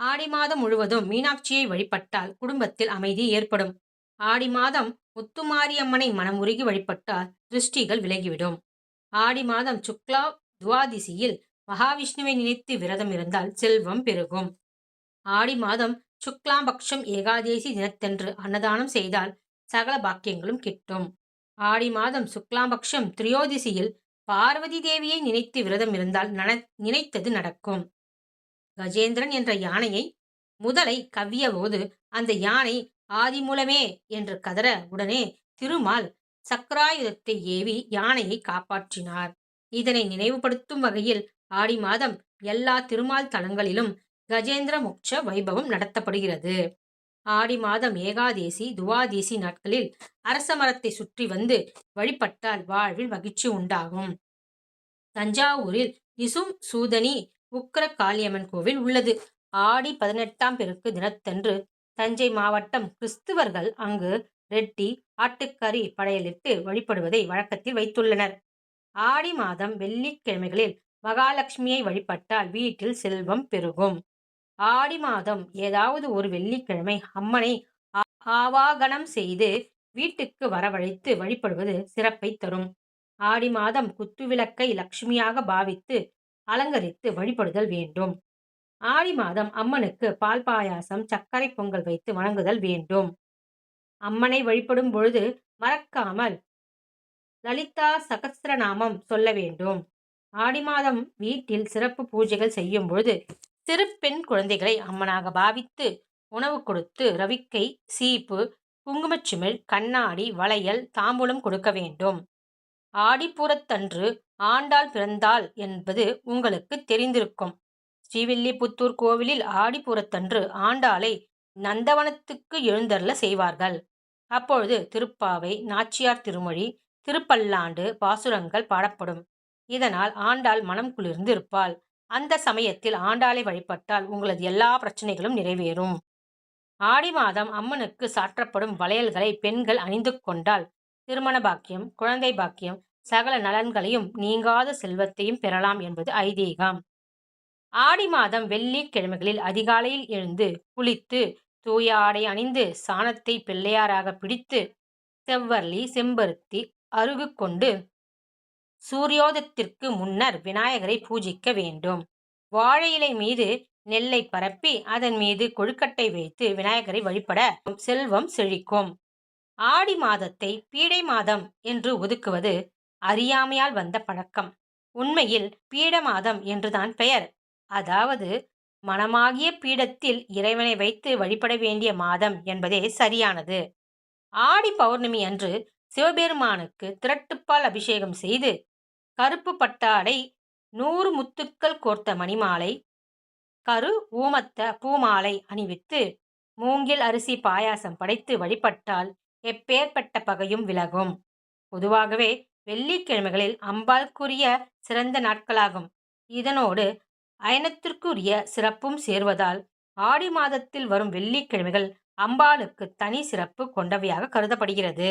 ஆடி மாதம் முழுவதும் மீனாட்சியை வழிபட்டால் குடும்பத்தில் அமைதி ஏற்படும். ஆடி மாதம் முத்துமாரியம்மனை மனமுருகி வழிபட்டால் திருஷ்டிகள் விலகிவிடும். ஆடி மாதம் சுக்லா துவாதிசியில் மகாவிஷ்ணுவை நினைத்து விரதம் இருந்தால் செல்வம் பெருகும். ஆடி மாதம் சுக்லாம்பக்ஷம் ஏகாதேசி தினத்தன்று அன்னதானம் செய்தால் சகல பாக்கியங்களும் கிட்டும். ஆடி மாதம் சுக்லாம்பக்ஷம் திரியோதிசியில் பார்வதி தேவியை நினைத்து விரதம் இருந்தால் நன நினைத்தது நடக்கும். கஜேந்திரன் என்ற யானையை முதலை கவ்விய போது அந்த யானை ஆதிமூலமே என்று கதற உடனே திருமால் சக்கராயுதத்தை ஏவி யானையை காப்பாற்றினார். இதனை நினைவுபடுத்தும் வகையில் ஆடி மாதம் எல்லா திருமால் தலங்களிலும் கஜேந்திர மோட்ச வைபவம் நடத்தப்படுகிறது. ஆடி மாதம் ஏகாதேசி துவாதேசி நாட்களில் அரச மரத்தை சுற்றி வந்து வழிபட்டால் வாழ்வில் மகிழ்ச்சி உண்டாகும். தஞ்சாவூரில் நிசும் சூதனி உக்கர காளியம்மன் கோவில் உள்ளது. ஆடி பதினெட்டாம் பெருக்கு தினத்தன்று தஞ்சை மாவட்டம் கிறிஸ்துவர்கள் அங்கு ரெட்டி ஆட்டுக்கறி படையலிட்டு வழிபடுவதை வழக்கத்தில் வைத்துள்ளனர். ஆடி மாதம் வெள்ளிக்கிழமைகளில் மகாலட்சுமியை வழிபட்டால் வீட்டில் செல்வம் பெருகும். ஆடி மாதம் ஏதாவது ஒரு வெள்ளிக்கிழமை அம்மனை ஆவாகனம் செய்து வீட்டுக்கு வரவழைத்து வழிபடுவது சிறப்பை தரும். ஆடி மாதம் குத்துவிளக்கை லட்சுமியாக பாவித்து அலங்கரித்து வழிபடுதல் வேண்டும். ஆடி மாதம் அம்மனுக்கு பால் பாயாசம் சர்க்கரை பொங்கல் வைத்து வணங்குதல் வேண்டும். அம்மனை வழிபடும் பொழுது மறக்காமல் லலிதா சகசிரநாமம் சொல்ல வேண்டும். ஆடி மாதம் வீட்டில் சிறப்பு பூஜைகள் செய்யும் பொழுது சிறு பெண் குழந்தைகளை அம்மனாக பாவித்து உணவு கொடுத்து ரவிக்கை சீப்பு குங்குமச்சிமிழ் கண்ணாடி வளையல் தாம்பூலம் கொடுக்க வேண்டும். ஆடிப்பூரத்தன்று ஆண்டாள் பிறந்தாள் என்பது உங்களுக்கு தெரிந்திருக்கும். ஸ்ரீவில்லிபுத்தூர் கோவிலில் ஆடிப்புறத்தன்று ஆண்டாளை நந்தவனத்துக்கு எழுந்தருள செய்வார்கள். அப்பொழுது திருப்பாவை நாச்சியார் திருமொழி திருப்பல்லாண்டு பாசுரங்கள் பாடப்படும். இதனால் ஆண்டாள் மனம் குளிர்ந்து இருப்பாள். அந்த சமயத்தில் ஆண்டாளை வழிபட்டால் உங்களது எல்லா பிரச்சனைகளும் நிறைவேறும். ஆடி மாதம் அம்மனுக்கு சாற்றப்படும் வளையல்களை பெண்கள் அணிந்து கொண்டால் திருமண பாக்கியம் குழந்தை பாக்கியம் சகல நலன்களையும் நீங்காத செல்வத்தையும் பெறலாம் என்பது ஐதீகம். ஆடி மாதம் வெள்ளிக்கிழமைகளில் அதிகாலையில் எழுந்து குளித்து தூய ஆடை அணிந்து சாணத்தை பிள்ளையாராக பிடித்து செவ்வர்லி செம்பருத்தி அருகு கொண்டு சூரியோதத்திற்கு முன்னர் விநாயகரை பூஜிக்க வேண்டும். வாழை இலை மீது நெல்லை பரப்பி அதன் மீது கொழுக்கட்டை வைத்து விநாயகரை வழிபட செல்வம் செழிக்கும். ஆடி மாதத்தை பீடை மாதம் என்று ஒதுக்குவது அறியாமையால் வந்த பழக்கம். உண்மையில் பீடமாதம் என்றுதான் பெயர். அதாவது மனமாகிய பீடத்தில் இறைவனை வைத்து வழிபட வேண்டிய மாதம் என்பதே சரியானது. ஆடி பௌர்ணமி அன்று சிவபெருமானுக்கு திரட்டுப்பால் அபிஷேகம் செய்து கருப்பு பட்டாடை நூறு முத்துக்கள் கோர்த்த மணிமாலை கரு ஊமத்த பூமாலை அணிவித்து மூங்கில் அரிசி பாயாசம் படைத்து வழிபட்டால் எப்பேற்பட்ட பகையும் விலகும். பொதுவாகவே வெள்ளிக்கிழமைகளில் அம்பாளுக்குரிய சிறந்த நாட்களாகும். இதனோடு அயனத்திற்குரிய சிறப்பும் சேர்வதால் ஆடி மாதத்தில் வரும் வெள்ளிக்கிழமைகள் அம்பாளுக்கு தனி சிறப்பு கொண்டவையாக கருதப்படுகிறது.